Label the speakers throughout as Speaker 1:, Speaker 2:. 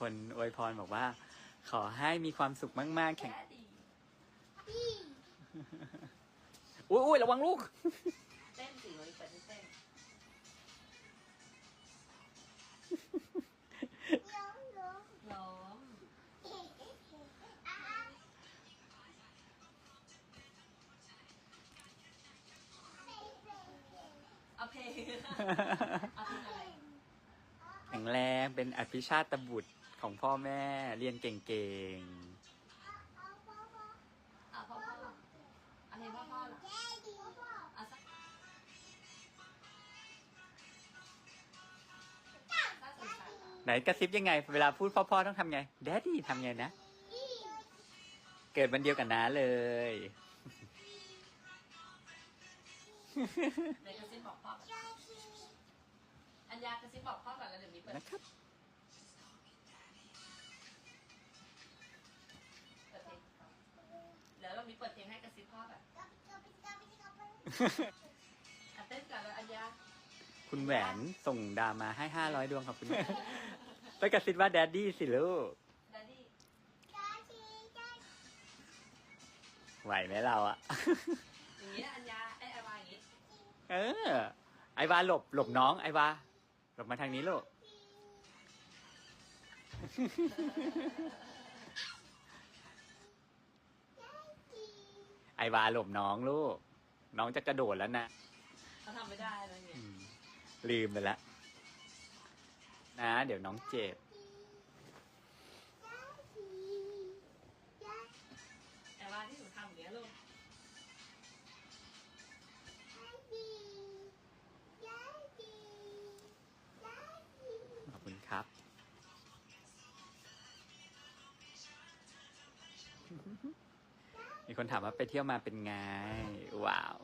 Speaker 1: คนอวยพรบอกว่า ขอให้มีความสุขมาก ๆ แข็ง
Speaker 2: แค่ดี
Speaker 1: อุ้ยอุ้ยระวังลูก
Speaker 2: เต้นสิวันนี้เปิดให้เต้นล้มเอาเพลงเอาเพลงอะไร
Speaker 1: แข็งแรงเป็นอภิชาตบุตร ของพ่อแม่เรียนเก่ง
Speaker 2: เอาพ่อพ่อเอาเพลงพ่อพ่อเหรอเอาสักสักสงสารเหรอ
Speaker 1: ๆไหนกระซิบยังไง เวลาพูดพ่อๆต้องทำไง แดดดี้ทำไงนะ เกิดวันเดียวกันนะเลย
Speaker 2: เดี๋ยวกระซิบบอกพ่อก่อนอัญญากระซิบบอกพ่อก่อนแล้วเดี๋ยวมีเปิด
Speaker 1: นะครับ
Speaker 2: มีเปิดเพลงให้กระซิบพ่อแบบอะเต้นก่อนแล้วอัญญา
Speaker 1: คุณแหวนส่งดาวมาให้ห้าร้อยดวงครับคุณแม่ไปกระซิบว่าแดดดี้สิลูก
Speaker 2: ดัดดี้
Speaker 1: ไหวไหมเราอะ
Speaker 2: อย่างนี้นะอัญญาไอ้ไอวาอย่างนี้
Speaker 1: เออ ไอวาหลบหลบน้องไอวาหลบมาทางนี้ลูก ไอวาหลบน้องลูก น้องจะกระโดดแล้วนะ
Speaker 2: เขาทำไม่ได้อะไรเงี้ย
Speaker 1: อืมลืมไปแล้วนะ เดี๋ยวน้องเจ็บ
Speaker 2: ไอวาที่หนูทำอย่างเงี้ยลูก
Speaker 1: คนถามว่าไปเที่ยวมาเป็นไง ว้าว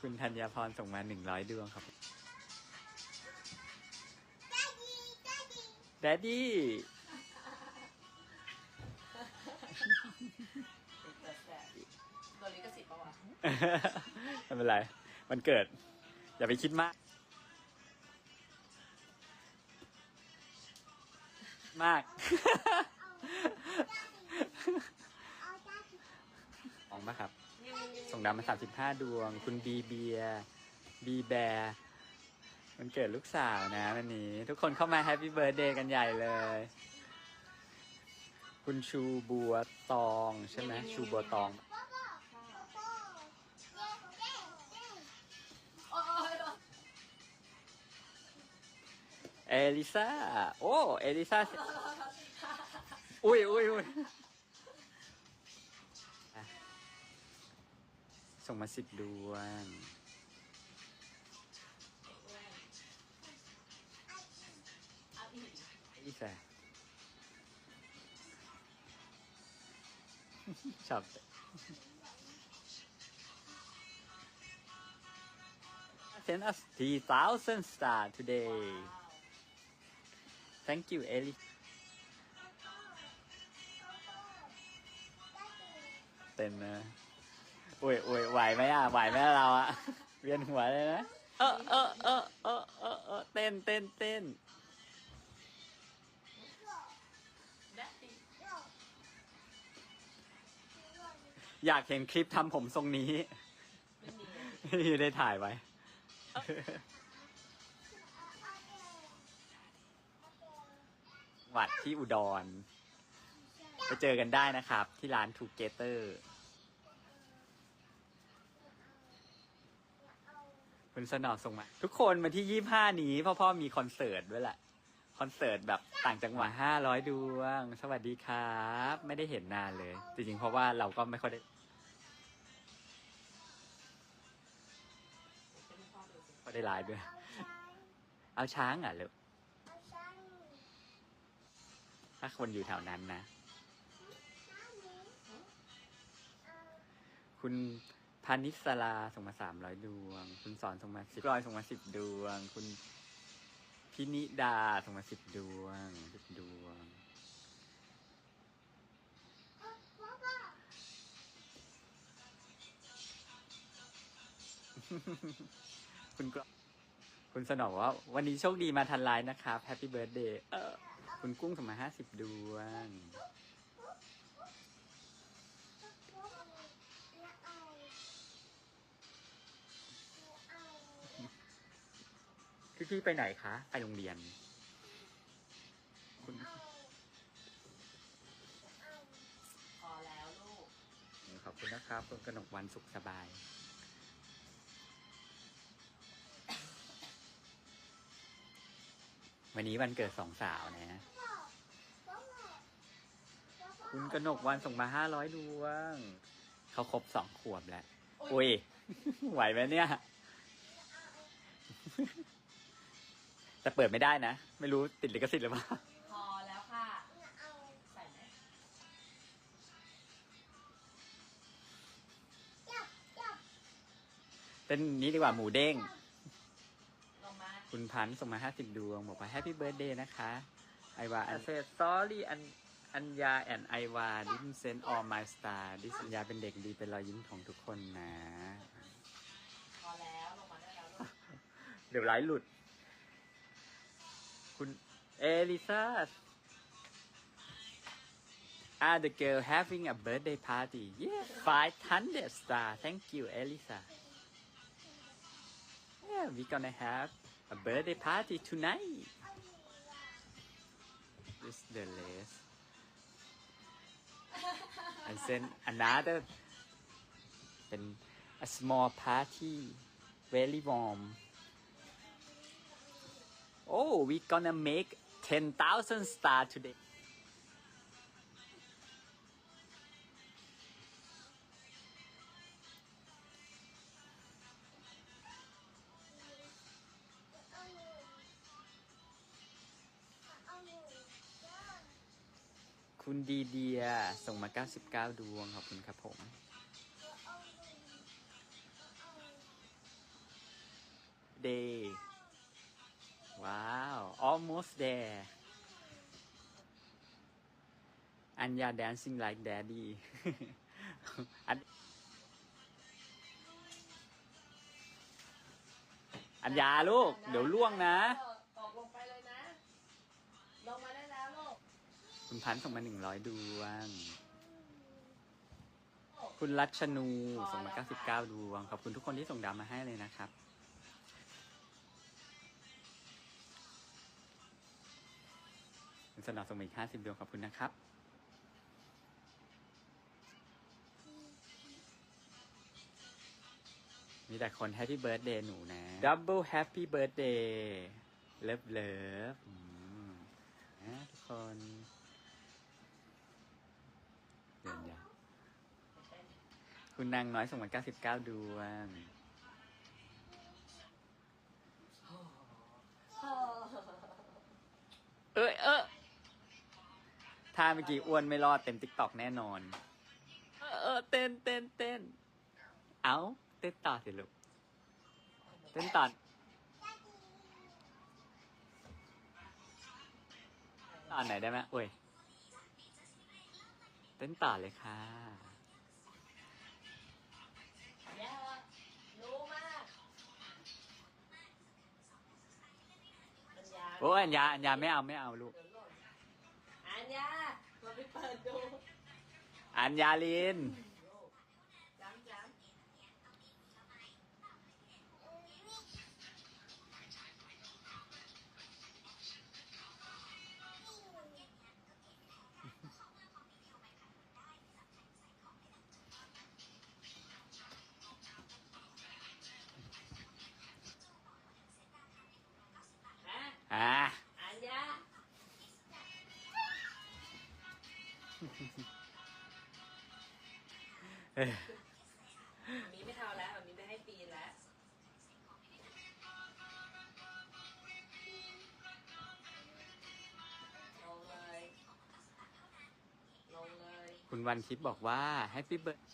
Speaker 1: คุณธัญพรส่งมาหนึ่งร้อยดวงครับแดดดี้
Speaker 2: เปิดแสบโดนลิขสิทธิ์ปะวะ
Speaker 1: ไม่เป็นไร มันเกิด อย่าไปคิดมาก มาก มองปะครับ ส่งดาวมาสามสิบห้าดวง คุณบีเบียบีแบร์มันเกิดลูกสาวนะวันนี้ ทุกคนเข้ามาแฮปปี้เบิร์ดเดย์กันใหญ่เลย คุณชูบัวตองใช่ไหมชูบัวตองเอลิซาโอ้เอลิซา อุ้ยอุ้ยอุ้ยอะส่งมาสิบดวง
Speaker 2: เอาอีก
Speaker 1: อลิซาชอบ Send us 3,000 star today
Speaker 2: ว้าว
Speaker 1: Thank you, Ellie เต้นนะอุ้ยอุ้ยไหวไหมอะไหวไหมเราอะเวียนหัวเลยนะเออเออเออเออเออเออเต้นเต้นเต้นอยากเห็นคลิปทำผมทรงนี้ที่ได้ถ่ายไว้วัดที่อุดร ไปเจอกันได้นะครับ ที่ร้านทูเกเตอร์คุณสนอส่งมา ทุกคนมาที่ยี่ห้านี้พ่อพ่อมีคอนเสิร์ตด้วยแหละคอนเสิร์ตแบบต่างจังหวัดห้าร้อยดวง สวัสดีครับ ไม่ได้เห็นนานเลย จริงๆ เพราะว่าเราก็ไม่ค่อยได้
Speaker 2: เป็นพ่อดูสิ
Speaker 1: ก็ได้ไลฟ์ด้วย เอาช้างอะเลยถ้าคนอยู่แถวนั้นนะ คุณพานิสลาส่งมาสามร้อยดวง คุณสอนส่งมาสิบร้อยส่งมาสิบดวง คุณพินิดาส่งมาสิบดวงสิบดวง คุณกรคุณสนอบอกว่าวันนี้โชคดีมาทันไลน์นะครับแฮปปี้เบิร์ดเดย์เออคุณกุ้งส่งมาห้าสิบดวง พี่พี่ไปไหนคะ ไปโรงเรียน คุณ
Speaker 2: พอแล้วลูก
Speaker 1: ขอบคุณนะครับคุณกนกวันสุขสบาย วันนี้วันเกิดสองสาวนะ คุณกนกวันส่งมาห้าร้อยดวง เขาครบสองขวบแล้ว อุ้ย ไหวไหมเนี่ย แต่เปิดไม่ได้นะ ไม่รู้ติดลิขสิทธิ์หรือเปล่า
Speaker 2: พอแล้วค่ะ ใส่ไหม
Speaker 1: เป็นนี้ดีกว่าหมูเด้ง
Speaker 2: ลงมา
Speaker 1: คุณพันธุ์ส่งมาห้าสิบดวง บอกว่าแฮปปี้เบิร์ดเดย์นะคะ ไอวาอันเซ sorry อันอัญญาแอนไอวา didn't send all my star ดิสัญญาเป็นเด็กดีเป็นรอยยิ้มของทุกคนนะ
Speaker 2: พอแล้ว ลงมาได้แล้วลูก
Speaker 1: เดี๋ยวไลฟ์หลุด คุณเอลิซา Are the girl having a birthday party? Yeah, 500 star. Thank you, Elisa. Yeah, we gonna have a birthday party tonight. This is the list. And then another, then a small party, very warm. Oh, we gonna make 10,000 star today. คุณดีเดียส่งมา 99 ดวง ขอบคุณครับผมเด ว้าว almost there อัญญา dancing like daddy อันอัญญาลูก เดี๋ยวล่วงนะ
Speaker 2: ตกลงไปเลยนะ ลงมาได้แล้วลูก
Speaker 1: คุณพันส่งมา100ดวง คุณรัชนูส่งมา99ดวง ขอบคุณทุกคนที่ส่งดาวมาให้เลยนะครับ คุณสนอส่งมาอีก50ดวงขอบคุณนะครับมีแต่คน Happy Birthday หนูนะ Double Happy Birthday เลิฟเลิฟอืมนะทุกคนเดือนยาคุณนางน้อยส่งมา99 ดวงเอ้ยเออ ถ้าเมื่อกี้อ้วนไม่รอดเต็มติ๊กตอกแน่นอน เออเออเต้นเต้นเต้น เอาเต้นต่อสิลูก เต้นต่อต่อไหนได้ไหมโอ้ย เต้นต่อเลยค่ะ
Speaker 2: แย่ละรู้มากอัญญา
Speaker 1: โอ้ยอัญญาอัญญาไม่เอาไม่เอาลูก
Speaker 2: เดี๋ยวหล่นอั ญญาเราไปเปิดดู
Speaker 1: อัญญาลิน เอ้ย
Speaker 2: อันนี้ไม่เท่าแล้วอันนี้ไม่ให้ปีนแล้ว ลงเลย ลงเลย
Speaker 1: คุณวันทิพย์บอกว่า Happy Birthday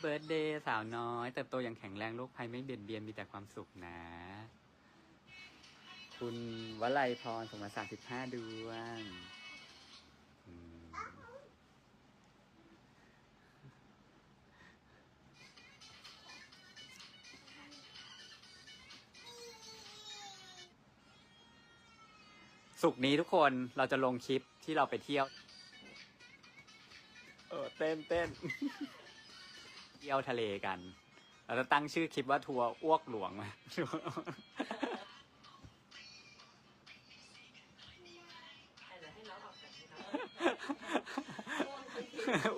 Speaker 1: เบิร์ดเดย์สาวน้อยเติบโตอย่างแข็งแรงโรคภัยไม่เบียดเบียนมีแต่ความสุขนะ คุณวลัยพรส่งมาสามสิบห้าดวง สุกร์นี้ทุกคนเราจะลงคลิปที่เราไปเที่ยว เออเต้นเต้นเที่ยวทะเลกัน เราจะตั้งชื่อคลิปว่าทัวร์อ้วกหลวงไหม
Speaker 2: อะเดี๋ยวให้น้องออกก่อนให้น้อง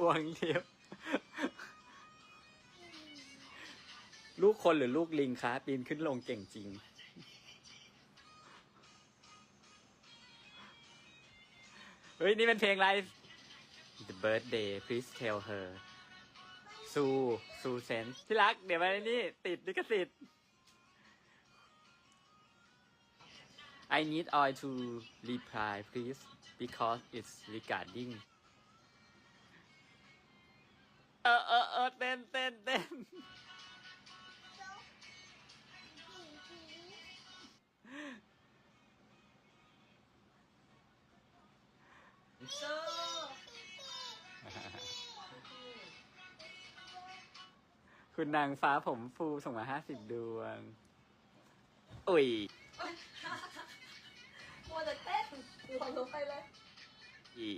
Speaker 1: อ้วงเทียบลูกคนหรือลูกลิงคะปีนขึ้นลงเก่งจริง ฮ้ย นี่เป็นเพลงอะไร The birthday please tell her ซูซูเซนที่รัก เดี๋ยวมาในนี่ติดลิขสิทธิ์ I need oil to reply please because it's regarding เออเออเออเต้นเต้นเต้น คุณนางฟ้าผมฟูส่งมาห้าสิบดวง อุ้ย
Speaker 2: มัวแต่เต้นลงลงไปเลย
Speaker 1: อี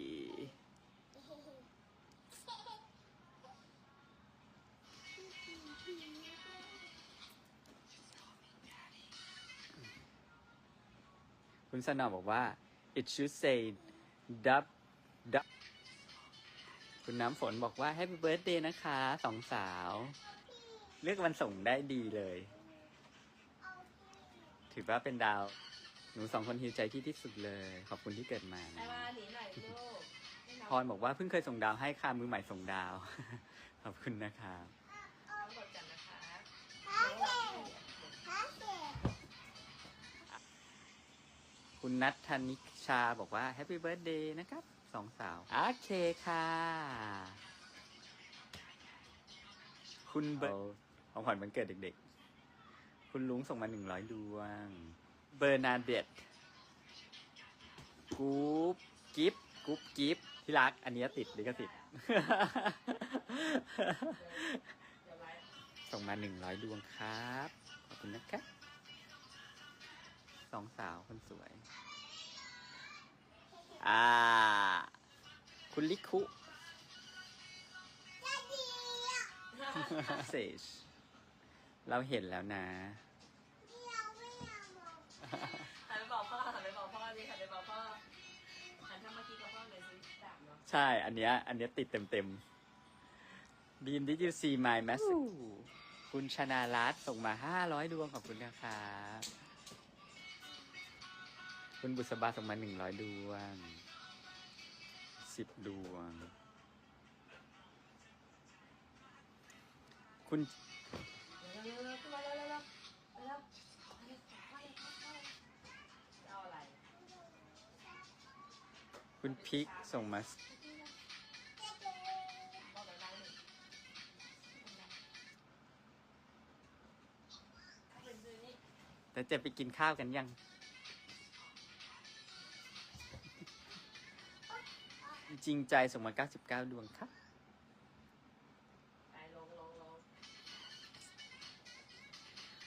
Speaker 1: คุณสนอบอกว่า it should say dub dub คุณน้ำฝนบอกว่า Happy Birthday นะคะ สองสาว เลือกวันส่งได้ดีเลย ถือว่าเป็นดาว หนูสองคนฮิวใจที่ที่สุดเลย ขอบคุณที่เกิดมา
Speaker 2: ไอ้
Speaker 1: นะ
Speaker 2: ว่าหนีหน่อยลูกให้น้อง
Speaker 1: พรบอกว่าเพิ่งเคยส่งดาวให้ค่ะมือใหม่ส่งดาว ขอบคุณนะครับ
Speaker 2: น้องกดกันนะคะ
Speaker 1: คุณนัทธนิชาบอกว่าแฮปปี้เบิร์ดเดย์นะครับสองสาว โอเคค่ะ คุณเบิร์ด ของขวัญวันเกิดเด็กๆ คุณลุงส่งมาหนึ่งร้อยดวง เบอร์นาเดตกู๊ปกิฟกู๊ปกิฟที่รัก อันเนี้ยติดลิขสิทธิ์
Speaker 2: เดี๋ยวไลฟ์
Speaker 1: ส่งมาหนึ่งร้อยดวงครับ ขอบคุณนะครับสองสาวคนสวย อ่า คุณลิคุเซช เราเห็นแล้วนะ
Speaker 2: หันไปบอกพ่อหันไปบอกพ่อดิหันไปบอกพ่อหันทำเมื่อกี้กับพ่อเลยสิดาบเนาะ
Speaker 1: ใช่ อันเนี้ย อันเนี้ยติดเต็มเต็มๆบีม did you see my message คุณชนารัตน์ส่งมาห้าร้อยดวงขอบคุณนะครับคุณบุษบาส่งมาหนึ่งร้อยดวงสิบดวง คุณ คุณพิกส่งมา แต่จะไปกินข้าวกันยัง จริงใจส่งมา99 ดวงครับ
Speaker 2: ไปลงลงลง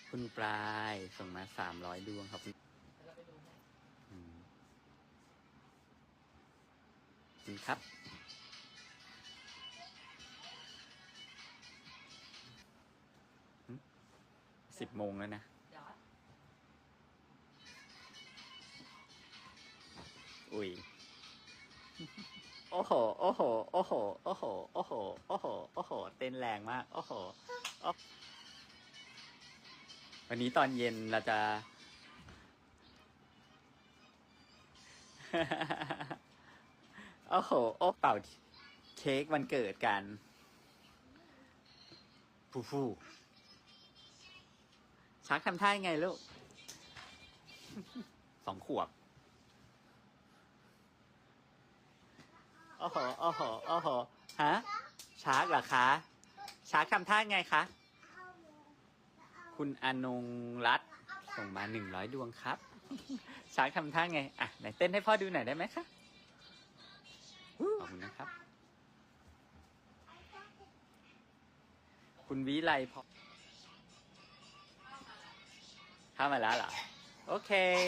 Speaker 1: คุณปลายส่งมา 300 ดวงครับ
Speaker 2: เดี๋ยวเราไปดูให้
Speaker 1: อืม ขอบคุณครับ สิบโมงแล้วนะ อุ้ย โอ้โห โอ้โห โอ้โห โอ้โห โอ้โห โอ้โห โอ้โห เต้นแรงมาก โอ้โห วันนี้ตอนเย็นเราจะ โอ้โห โอ้เป่าเค้กวันเกิดกันฟูฟูชักทำท่ายังไงลูก สองขวบ โอ้โห โอ้โห โอ้โห ฮะ ชาร์กเหรอคะ ชาร์กทำท่าไงคะ คุณอนงรัตน์ส่งมาหนึ่งร้อยดวงครับ ชาร์กทำท่าไง อะ ไหนเต้นให้พ่อดูหน่อยได้ไหมคะ ขอบคุณนะครับ คุณวิไลพอเข้ามาแล้วเหรอ โอเค